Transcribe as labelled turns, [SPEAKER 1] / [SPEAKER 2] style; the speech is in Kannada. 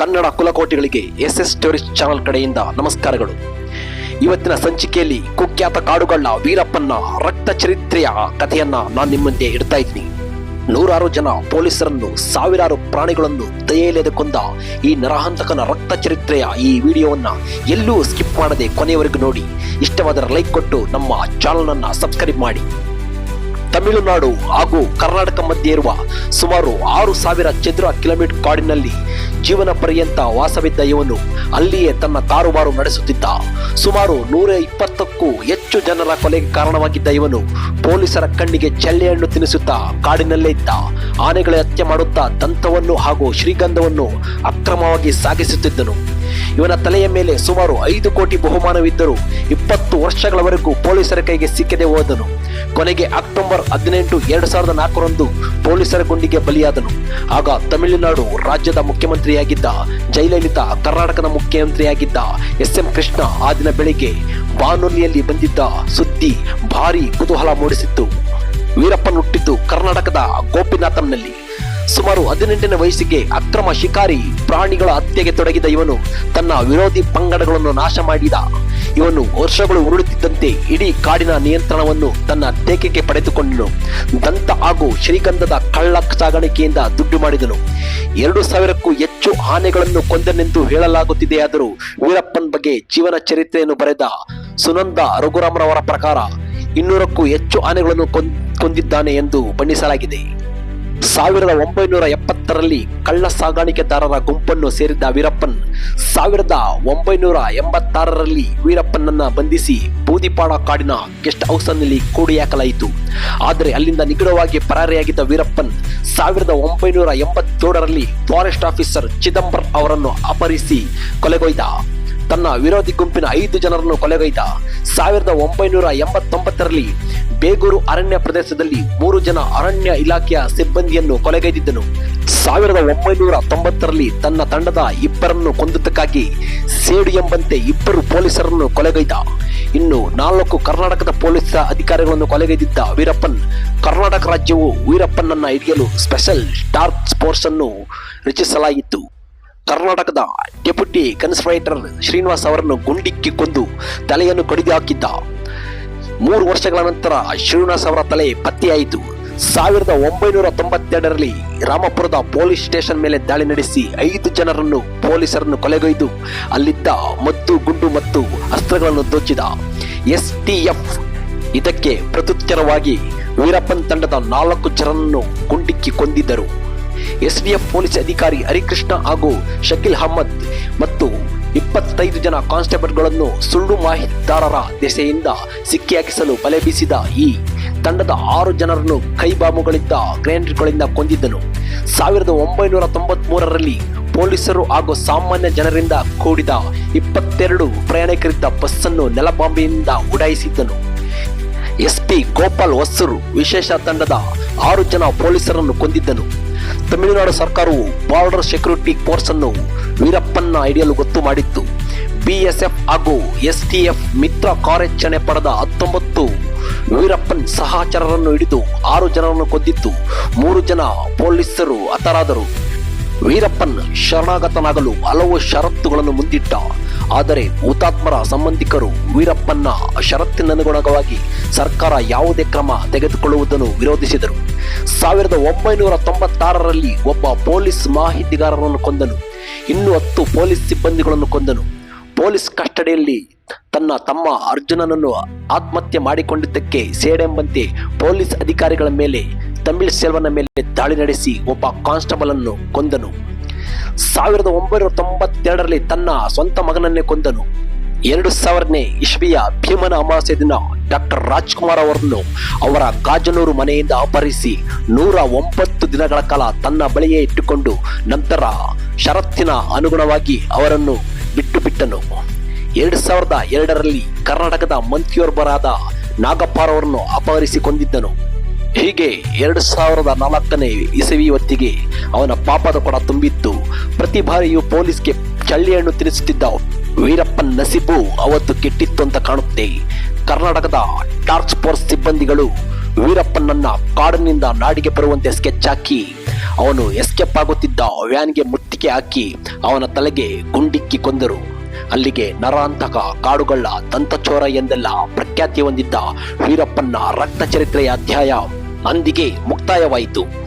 [SPEAKER 1] ಕನ್ನಡ ಕುಲಕೋಟಿಗಳಿಗೆ ಎಸ್ ಎಸ್ ಟೂರಿಸ್ಟ್ ಚಾನೆಲ್ ಕಡೆಯಿಂದ ನಮಸ್ಕಾರಗಳು. ಇವತ್ತಿನ ಸಂಚಿಕೆಯಲ್ಲಿ ಕುಖ್ಯಾತ ಕಾಡುಗಳ್ಳ ವೀರಪ್ಪನ ರಕ್ತ ಚರಿತ್ರೆಯ ಕಥೆಯನ್ನ ನಾನು ನಿಮ್ಮ ಮುಂದೆ ಇಡ್ತಾ ಇದ್ದೀನಿ. ನೂರಾರು ಜನ ಪೊಲೀಸರನ್ನು, ಸಾವಿರಾರು ಪ್ರಾಣಿಗಳನ್ನು ದಯೆಯಿಲ್ಲದೆ ಕೊಂದ ಈ ನರಹಂತಕನ ರಕ್ತ ಚರಿತ್ರೆಯ ಈ ವಿಡಿಯೋವನ್ನ ಎಲ್ಲೂ ಸ್ಕಿಪ್ ಮಾಡದೆ ಕೊನೆಯವರೆಗೂ ನೋಡಿ. ಇಷ್ಟವಾದರೆ ಲೈಕ್ ಕೊಟ್ಟು ನಮ್ಮ ಚಾನಲ್ ಸಬ್ಸ್ಕ್ರೈಬ್ ಮಾಡಿ. ತಮಿಳುನಾಡು ಹಾಗೂ ಕರ್ನಾಟಕ ಮಧ್ಯೆ ಇರುವ ಸುಮಾರು ಆರು ಸಾವಿರ ಚದುರ ಕಿಲೋಮೀಟರ್ ಕಾಡಿನಲ್ಲಿ ಜೀವನ ಪರ್ಯಂತ ವಾಸವಿದ್ದ ಇವನು ಅಲ್ಲಿಯೇ ತನ್ನ ಕಾರುಬಾರು ನಡೆಸುತ್ತಿದ್ದ. ಸುಮಾರು ನೂರ ಇಪ್ಪತ್ತಕ್ಕೂ ಹೆಚ್ಚು ಜನರ ಕೊಲೆಗೆ ಕಾರಣವಾಗಿದ್ದ ಇವನು ಪೊಲೀಸರ ಕಣ್ಣಿಗೆ ಚಳ್ಳೆಹಣ್ಣು ತಿನ್ನಿಸುತ್ತಾ ಕಾಡಿನಲ್ಲೇ ಇದ್ದ. ಆನೆಗಳ ಹತ್ಯೆ ಮಾಡುತ್ತಾ ದಂತವನ್ನು ಹಾಗೂ ಶ್ರೀಗಂಧವನ್ನು ಅಕ್ರಮವಾಗಿ ಸಾಗಿಸುತ್ತಿದ್ದನು. ಇವನ ತಲೆಯ ಮೇಲೆ ಸುಮಾರು ಐದು ಕೋಟಿ ಬಹುಮಾನವಿದ್ದರೂ ಇಪ್ಪತ್ತು ವರ್ಷಗಳವರೆಗೂ ಪೊಲೀಸರ ಕೈಗೆ ಸಿಕ್ಕದೆ ಹೋದನು. ಕೊನೆಗೆ ಅಕ್ಟೋಬರ್ ಹದಿನೆಂಟು ಎರಡು ಸಾವಿರದ ನಾಲ್ಕರಂದು ಪೊಲೀಸರ ಗುಂಡಿಗೆ ಬಲಿಯಾದನು. ಆಗ ತಮಿಳುನಾಡು ರಾಜ್ಯದ ಮುಖ್ಯಮಂತ್ರಿಯಾಗಿದ್ದ ಜಯಲಲಿತಾ, ಕರ್ನಾಟಕದ ಮುಖ್ಯಮಂತ್ರಿಯಾಗಿದ್ದ ಎಸ್ ಎಂ ಕೃಷ್ಣ ಆ ದಿನ ಬೆಳಿಗ್ಗೆ ಬಾನುಲಿಯಲ್ಲಿ ಬಂದಿದ್ದ ಸುದ್ದಿ ಭಾರಿ ಕುತೂಹಲ ಮೂಡಿಸಿತ್ತು. ವೀರಪ್ಪನ್ ಹುಟ್ಟಿದ್ದು ಕರ್ನಾಟಕದ ಗೋಪಿನಾಥಂನಲ್ಲಿ. ಸುಮಾರು ಹದಿನೆಂಟನೇ ವಯಸ್ಸಿಗೆ ಅಕ್ರಮ ಶಿಕಾರಿ ಪ್ರಾಣಿಗಳ ಹತ್ಯೆಗೆ ತೊಡಗಿದ ಇವನು ತನ್ನ ವಿರೋಧಿ ಪಂಗಡಗಳನ್ನು ನಾಶ ಮಾಡಿದ. ಇವನು ವರ್ಷಗಳು ಉರುಳುತ್ತಿದ್ದಂತೆ ಇಡೀ ಕಾಡಿನ ನಿಯಂತ್ರಣವನ್ನು ತನ್ನ ಟೇಕೆಗೆ ಪಡೆದುಕೊಂಡನು ದಂತ ಹಾಗೂ ಶ್ರೀಗಂಧದ ಕಳ್ಳ ಸಾಗಾಣಿಕೆಯಿಂದ ದುಡ್ಡು ಮಾಡಿದನು. ಎರಡು ಸಾವಿರಕ್ಕೂ ಹೆಚ್ಚು ಆನೆಗಳನ್ನು ಕೊಂದನೆಂದು ಹೇಳಲಾಗುತ್ತಿದೆಯಾದರೂ ವೀರಪ್ಪನ್ ಬಗ್ಗೆ ಜೀವನ ಚರಿತ್ರೆಯನ್ನು ಬರೆದ ಸುನಂದ ರಘುರಾಮರವರ ಪ್ರಕಾರ ಇನ್ನೂರಕ್ಕೂ ಹೆಚ್ಚು ಆನೆಗಳನ್ನು ಕೊಂದ್- ಕೊಂದಿದ್ದಾನೆ ಎಂದು ಬಣ್ಣಿಸಲಾಗಿದೆ. ಸಾವಿರದ ಒಂಬೈನೂರ ಎಪ್ಪತ್ತರಲ್ಲಿ ಕಳ್ಳ ಸಾಗಾಣಿಕೆದಾರರ ಗುಂಪನ್ನು ಸೇರಿದ್ದ ವೀರಪ್ಪನ್ ಸಾವಿರದ ಒಂಬೈನೂರ ಎಂಬತ್ತಾರರಲ್ಲಿ ವೀರಪ್ಪನನ್ನ ಬಂಧಿಸಿ ಬೂದಿಪಾಡ ಕಾಡಿನ ಗೆಸ್ಟ್ ಹೌಸ್ನಲ್ಲಿ ಕೂಡಿ ಹಾಕಲಾಯಿತು ಆದರೆ ಅಲ್ಲಿಂದ ನಿಗೂಢವಾಗಿ ಪರಾರಿಯಾಗಿದ್ದ ವೀರಪ್ಪನ್ ಸಾವಿರದ ಒಂಬೈನೂರ ಎಂಬತ್ತೇಳರಲ್ಲಿ ಫಾರೆಸ್ಟ್ ಆಫೀಸರ್ ಚಿದಂಬರ್ ಅವರನ್ನು ಅಪಹರಿಸಿ ಕೊಲೆಗೈದ ತನ್ನ ವಿರೋಧಿ ಗುಂಪಿನ ಐದು ಜನರನ್ನು ಕೊಲೆಗೈದ ಸಾವಿರದ ಒಂಬೈನೂರ ಎಂಬತ್ತೊಂಬತ್ತರಲ್ಲಿ ಬೇಗೂರು ಅರಣ್ಯ ಪ್ರದೇಶದಲ್ಲಿ ಮೂರು ಜನ ಅರಣ್ಯ ಇಲಾಖೆಯ ಸಿಬ್ಬಂದಿಯನ್ನು ಕೊಲೆಗೈದಿದ್ದನು. ಸಾವಿರದ ಒಂಬೈನೂರ ತೊಂಬತ್ತರಲ್ಲಿ ತನ್ನ ತಂಡದ ಇಬ್ಬರನ್ನು ಕೊಂದದ್ದಕ್ಕಾಗಿ ಸೇಡು ಎಂಬಂತೆ ಇಬ್ಬರು ಪೊಲೀಸರನ್ನು ಕೊಲೆಗೈದ. ಇನ್ನು ನಾಲ್ಕು ಕರ್ನಾಟಕದ ಪೊಲೀಸ್ ಅಧಿಕಾರಿಗಳನ್ನು ಕೊಲೆಗೈದಿದ್ದ ವೀರಪ್ಪನ್, ಕರ್ನಾಟಕ ರಾಜ್ಯವು ವೀರಪ್ಪನನ್ನ ಹಿಡಿಯಲು ಸ್ಪೆಷಲ್ ಟಾರ್ಕ್ ಫೋರ್ಸ್ ಅನ್ನು ರಚಿಸಲಾಯಿತು. ಕರ್ನಾಟಕದ ಡೆಪ್ಯೂಟಿ ಕನ್ಸ್ಪೈಟರ್ ಶ್ರೀನಿವಾಸ್ ಅವರನ್ನು ಗುಂಡಿಕ್ಕಿ ಕೊಂದು ತಲೆಯನ್ನು ಕಡಿದು ಹಾಕಿದ್ದ ಮೂರು ವರ್ಷಗಳ ನಂತರ ಶ್ರೀನಿವಾಸ್ ಅವರ ತಲೆ ಪತ್ತೆಯಾಯಿತು. ಸಾವಿರದ ಒಂಬೈನೂರ ತೊಂಬತ್ತೆರಡರಲ್ಲಿ ರಾಮಪುರದ ಪೊಲೀಸ್ ಸ್ಟೇಷನ್ ಮೇಲೆ ದಾಳಿ ನಡೆಸಿ ಐದು ಜನರನ್ನು ಪೊಲೀಸರನ್ನು ಕೊಲೆಗೈದು, ಅಲ್ಲಿದ್ದ ಮದ್ದು, ಗುಂಡು ಮತ್ತು ಅಸ್ತ್ರಗಳನ್ನು ದೋಚಿದ ಎಸ್ಟಿಎಫ್ ಇದಕ್ಕೆ ಪ್ರತ್ಯುತ್ತರವಾಗಿ ವೀರಪ್ಪನ್ ತಂಡದ ನಾಲ್ಕು ಜನರನ್ನು ಗುಂಡಿಕ್ಕಿ ಕೊಂದಿದ್ದರು. ಎಸ್ಡಿಎಫ್ ಪೊಲೀಸ್ ಅಧಿಕಾರಿ ಹರಿಕೃಷ್ಣ ಹಾಗೂ ಶಕೀಲ್ ಅಹಮ್ಮದ್ ಮತ್ತು ಇಪ್ಪತ್ತೈದು ಜನ ಕಾನ್ಸ್ಟೇಬಲ್ಗಳನ್ನು ಸುಳ್ಳು ಮಾಹಿತಿದಾರರ ದೆಸೆಯಿಂದ ಸಿಕ್ಕಿಹಾಕಿಸಲು ಬಲೆ ಬೀಸಿದ ಈ ತಂಡದ ಆರು ಜನರನ್ನು ಕೈಬಾಂಬುಗಳಿದ್ದ ಗ್ರೆನೇಡ್ಗಳಿಂದ ಕೊಂದಿದ್ದನು. ಸಾವಿರದ ಒಂಬೈನೂರ ತೊಂಬತ್ ಮೂರರಲ್ಲಿ ಪೊಲೀಸರು ಹಾಗೂ ಸಾಮಾನ್ಯ ಜನರಿಂದ ಕೂಡಿದ ಇಪ್ಪತ್ತೆರಡು ಪ್ರಯಾಣಿಕರಿದ್ದ ಬಸ್ಸನ್ನು ನೆಲಬಾಂಬೆಯಿಂದ ಉಡಾಯಿಸಿದ್ದನು. ಎಸ್ಪಿ ಗೋಪಾಲ್ ಹೊಸರು ವಿಶೇಷ ತಂಡದ ಆರು ಜನ ಪೊಲೀಸರನ್ನು ಕೊಂದಿದ್ದನು. ತಮಿಳುನಾಡು ಸರ್ಕಾರವು ಬಾರ್ಡರ್ ಸೆಕ್ಯೂರಿಟಿ ಫೋರ್ಸ್ ಅನ್ನು ವೀರಪ್ಪನ್ನ ಹಿಡಿಯಲು ಗೊತ್ತು ಮಾಡಿತ್ತು. ಬಿಎಸ್ಎಫ್ ಹಾಗೂ ಎಸ್ಟಿಎಫ್ ಮಿತ್ರ ಕಾರ್ಯಾಚರಣೆ ಪಡೆದ ಹತ್ತೊಂಬತ್ತು ವೀರಪ್ಪನ್ ಸಹಚರರನ್ನು ಹಿಡಿದು ಆರು ಜನರನ್ನು ಕೊದ್ದಿತ್ತು ಮೂರು ಜನ ಪೊಲೀಸರು ಹತರಾದರು. ವೀರಪ್ಪನ್ ಶರಣಾಗತನಾಗಲು ಹಲವು ಷರತ್ತುಗಳನ್ನು ಮುಂದಿಟ್ಟ. ಆದರೆ ಹುತಾತ್ಮರ ಸಂಬಂಧಿಕರು ವೀರಪ್ಪನ್ನ ಷರತ್ತಿನನುಗುಣವಾಗಿ ಸರ್ಕಾರ ಯಾವುದೇ ಕ್ರಮ ತೆಗೆದುಕೊಳ್ಳುವುದನ್ನು ವಿರೋಧಿಸಿದರು. ಸಾವಿರದ ಒಂಬೈನೂರ ತೊಂಬತ್ತಾರರಲ್ಲಿ ಒಬ್ಬ ಪೊಲೀಸ್ ಮಾಹಿತಿಗಾರರನ್ನು ಕೊಂದನು. ಇನ್ನು ಹತ್ತು ಪೊಲೀಸ್ ಸಿಬ್ಬಂದಿಗಳನ್ನು ಕೊಂದನು. ಪೊಲೀಸ್ ಕಸ್ಟಡಿಯಲ್ಲಿ ತನ್ನ ತಮ್ಮ ಅರ್ಜುನನನ್ನು ಆತ್ಮಹತ್ಯೆ ಮಾಡಿಕೊಂಡಿದ್ದಕ್ಕೆ ಸೇಡೆಂಬಂತೆ ಪೊಲೀಸ್ ಅಧಿಕಾರಿಗಳ ಮೇಲೆ, ತಮಿಳ್ ಸೆಲ್ವನ ಮೇಲೆ ದಾಳಿ ನಡೆಸಿ ಒಬ್ಬ ಕಾನ್ಸ್ಟೇಬಲ್ ಅನ್ನು ಕೊಂದನು. ಸಾವಿರದ ಒಂಬೈನೂರ ತೊಂಬತ್ತೆರಡರಲ್ಲಿ ತನ್ನ ಸ್ವಂತ ಮಗನನ್ನೇ ಕೊಂದನು. ಎರಡು ಸಾವಿರನೇ ಇಸ್ವಿಯ ಭೀಮನ ಅಮಾವಾಸ್ಯ ದಿನ ಡಾಕ್ಟರ್ ರಾಜ್ಕುಮಾರ್ ಅವರನ್ನು ಅವರ ಗಾಜನೂರು ಮನೆಯಿಂದ ಅಪಹರಿಸಿ ನೂರ ಒಂಬತ್ತು ದಿನಗಳ ಕಾಲ ತನ್ನ ಬಳಿಯೇ ಇಟ್ಟುಕೊಂಡು ನಂತರ ಷರತ್ತಿನ ಅನುಗುಣವಾಗಿ ಅವರನ್ನು ಬಿಟ್ಟು ಬಿಟ್ಟನು ಎರಡು ಸಾವಿರದ ಎರಡರಲ್ಲಿ ಕರ್ನಾಟಕದ ಮಂತ್ರಿಯೊಬ್ಬರಾದ ನಾಗಪ್ಪರವರನ್ನು ಅಪಹರಿಸಿ ಕೊಂದಿದ್ದನು ಹೀಗೆ ಎರಡು ಸಾವಿರದ ನಾಲ್ಕನೇ ಇಸವಿ ಹೊತ್ತಿಗೆ ಅವನ ಪಾಪದ ಕೊಡ ತುಂಬಿತ್ತು. ಪ್ರತಿ ಬಾರಿಯೂ ಪೊಲೀಸ್ಗೆ ಚಳ್ಳಿಯನ್ನು ತಿನ್ನಿಸುತ್ತಿದ್ದ ವೀರಪ್ಪನ್ ನಸೀಬು ಅವತ್ತು ಕೆಟ್ಟಿತ್ತು ಅಂತ ಕಾಣುತ್ತೆ. ಕರ್ನಾಟಕದ ಟಾರ್ಚ್ ಫೋರ್ಸ್ ಸಿಬ್ಬಂದಿಗಳು ವೀರಪ್ಪನನ್ನ ಕಾಡಿನಿಂದ ನಾಡಿಗೆ ಬರುವಂತೆ ಸ್ಕೆಚ್ ಹಾಕಿ, ಅವನು ಎಸ್ಕೇಪ್ ಆಗುತ್ತಿದ್ದ ವ್ಯಾನ್ಗೆ ಮುತ್ತಿಗೆ ಹಾಕಿ ಅವನ ತಲೆಗೆ ಗುಂಡಿಕ್ಕಿ ಕೊಂದರು. ಅಲ್ಲಿಗೆ ನರಾಂತಕ ಕಾಡುಗಳ ದಂತಚೋರ ಎಂದೆಲ್ಲ ಪ್ರಖ್ಯಾತಿ ಹೊಂದಿದ್ದ ವೀರಪ್ಪನ ರಕ್ತ ಚರಿತ್ರೆಯ ಅಧ್ಯಾಯ ಅಂದಿಗೆ ಮುಕ್ತಾಯವಾಯಿತು.